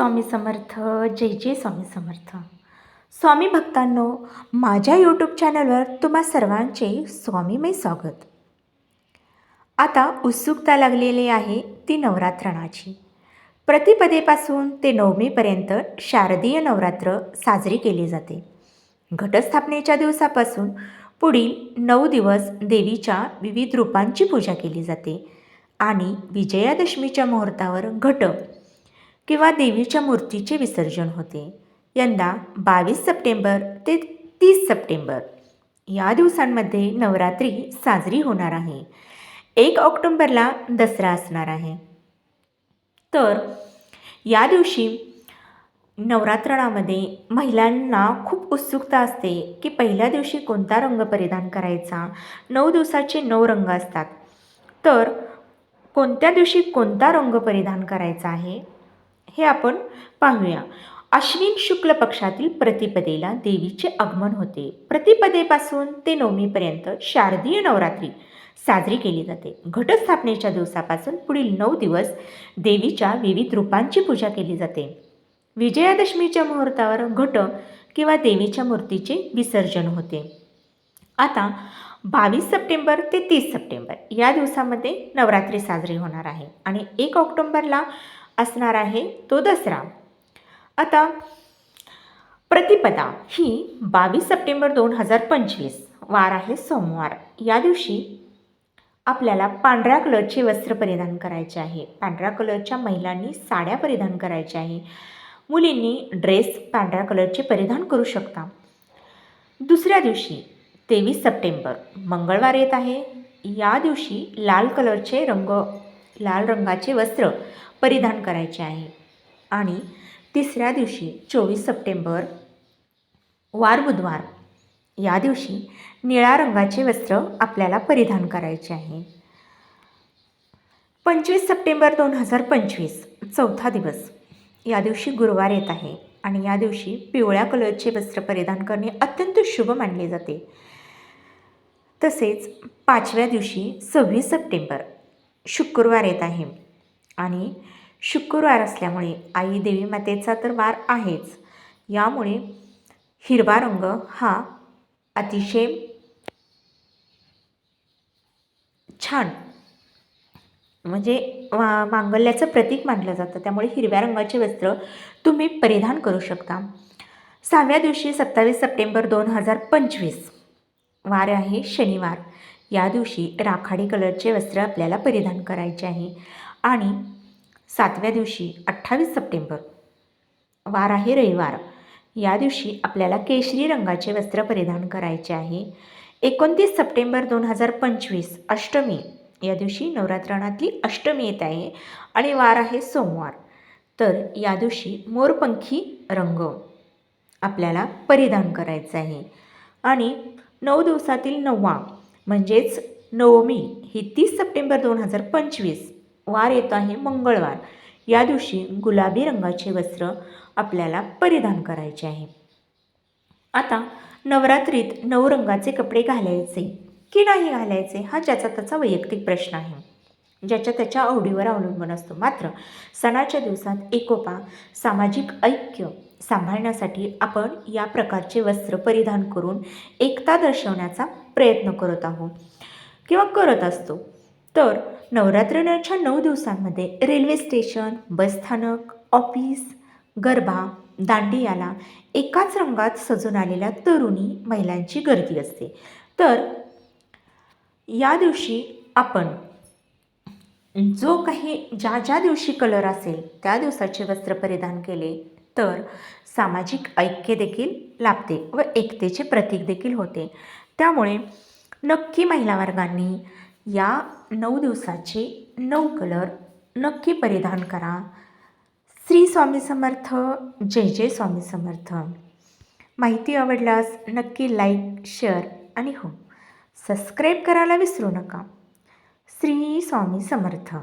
स्वामी समर्थ जय जय स्वामी समर्थ. स्वामी भक्तांनो माझ्या यूट्यूब चॅनलवर तुम्हा सर्वांचे स्वामीमय स्वागत. आता उत्सुकता लागलेली आहे ती नवरात्रणाची. प्रतिपदेपासून ते नवमीपर्यंत शारदीय नवरात्र साजरी केली जाते. घटस्थापनेच्या दिवसापासून पुढील नऊ दिवस देवीच्या विविध रूपांची पूजा केली जाते आणि विजयादशमीच्या मुहूर्तावर घट किंवा देवीच्या मूर्तीचे विसर्जन होते. यंदा बावीस सप्टेंबर ते तीस सप्टेंबर. या दिवसांमध्ये नवरात्री साजरी होणार आहे. एक ऑक्टोंबरला दसरा असणार आहे. तर या दिवशी नवरात्रणामध्ये महिलांना खूप उत्सुकता असते की पहिल्या दिवशी कोणता रंग परिधान करायचा? नऊ दिवसाचे नऊ रंग असतात. तर कोणत्या दिवशी कोणता रंग परिधान करायचा आहे? हे आपण पाहूया. अश्विन शुक्ल पक्षातील प्रतिपदेला देवीचे आगमन होते. प्रतिपदेपासून ते नवमीपर्यंत शारदीय नवरात्री साजरी केली जाते. घटस्थापनेच्या दिवसापासून पुढील नऊ दिवस देवीच्या विविध रूपांची पूजा केली जाते. विजयादशमीच्या मुहूर्तावर घट किंवा देवीच्या मूर्तीचे विसर्जन होते. आता बावीस सप्टेंबर ते तीस सप्टेंबर या दिवसामध्ये नवरात्री साजरी होणार आहे आणि एक ऑक्टोंबरला असणार आहे तो दसरा. आता प्रतिपदा ही बावीस सप्टेंबर दोन हजार पंचवीस वार आहे सोमवार. या दिवशी आपल्याला पांढऱ्या कलरचे वस्त्र परिधान करायचे आहे. पांढऱ्या कलरच्या महिलांनी साड्या परिधान करायच्या आहे. मुलींनी ड्रेस पांढऱ्या कलरचे परिधान करू शकता. दुसऱ्या दिवशी तेवीस सप्टेंबर मंगळवार येत आहे. या दिवशी लाल कलरचे रंग लाल रंगाचे वस्त्र परिधान करायचे आहे. आणि तिसऱ्या दिवशी चोवीस सप्टेंबर वार बुधवार या दिवशी निळ्या रंगाचे वस्त्र आपल्याला परिधान करायचे आहे. पंचवीस सप्टेंबर दोन हजार पंचवीस चौथा दिवस. या दिवशी गुरुवार येत आहे आणि या दिवशी पिवळ्या कलरचे वस्त्र परिधान करणे अत्यंत शुभ मानले जाते. तसेच पाचव्या दिवशी सव्वीस सप्टेंबर शुक्रवार येत आहे. आणि शुक्रवार असल्यामुळे आई देवी मातेचा तर वार आहेच. यामुळे हिरवा रंग हा अतिशय छान म्हणजे मा मांगल्याचं प्रतीक मानलं जातं. त्यामुळे हिरव्या रंगाचे वस्त्र तुम्ही परिधान करू शकता. सहाव्या दिवशी सत्तावीस सप्टेंबर दोन हजार पंचवीस वार आहे शनिवार. या दिवशी राखाडी कलरचे वस्त्र आपल्याला परिधान करायचे आहे. आणि सातव्या दिवशी अठ्ठावीस सप्टेंबर वार आहे रविवार. या दिवशी आपल्याला केशरी रंगाचे वस्त्र परिधान करायचे आहे. एकोणतीस सप्टेंबर दोन हजार पंचवीस अष्टमी. या दिवशी नवरात्रणातली अष्टमी येत आहे आणि वार आहे सोमवार. तर या दिवशी मोरपंखी रंग आपल्याला परिधान करायचा आहे. आणि नऊ दिवसातील नववा म्हणजेच नवमी ही तीस सप्टेंबर दोन हजार पंचवीस वार येतो आहे मंगळवार. या दिवशी गुलाबी रंगाचे वस्त्र आपल्याला परिधान करायचे आहे. आता नवरात्रीत नऊ रंगाचे कपडे घालायचे की नाही घालायचे हा ज्याचा त्याचा वैयक्तिक प्रश्न आहे. ज्याच्या त्याच्या आवडीवर अवलंबून असतो. मात्र सणाच्या दिवसात एकोपा सामाजिक ऐक्य सांभाळण्यासाठी आपण या प्रकारचे वस्त्र परिधान करून एकता दर्शवण्याचा प्रयत्न करत आहोत किंवा करत असतो. तर नवरात्रच्या नऊ दिवसांमध्ये रेल्वे स्टेशन बसस्थानक ऑफिस गरबा दांडियाला एकाच रंगात सजून आलेल्या तरुणी महिलांची गर्दी असते. तर या दिवशी आपण जो काही ज्या ज्या दिवशी कलर असेल त्या दिवसाचे वस्त्र परिधान केले तर सामाजिक ऐक्य देखील लाभते व एकतेचे प्रतीक देखील होते. त्यामुळे नक्की महिला वर्गांनी या नऊ दिवसाचे नऊ कलर नक्की परिधान करा. श्री स्वामी समर्थ जय जय स्वामी समर्थ. माहिती आवडल्यास नक्की लाईक शेअर आणि हो सबस्क्राईब करायला विसरू नका. श्री स्वामी समर्थ.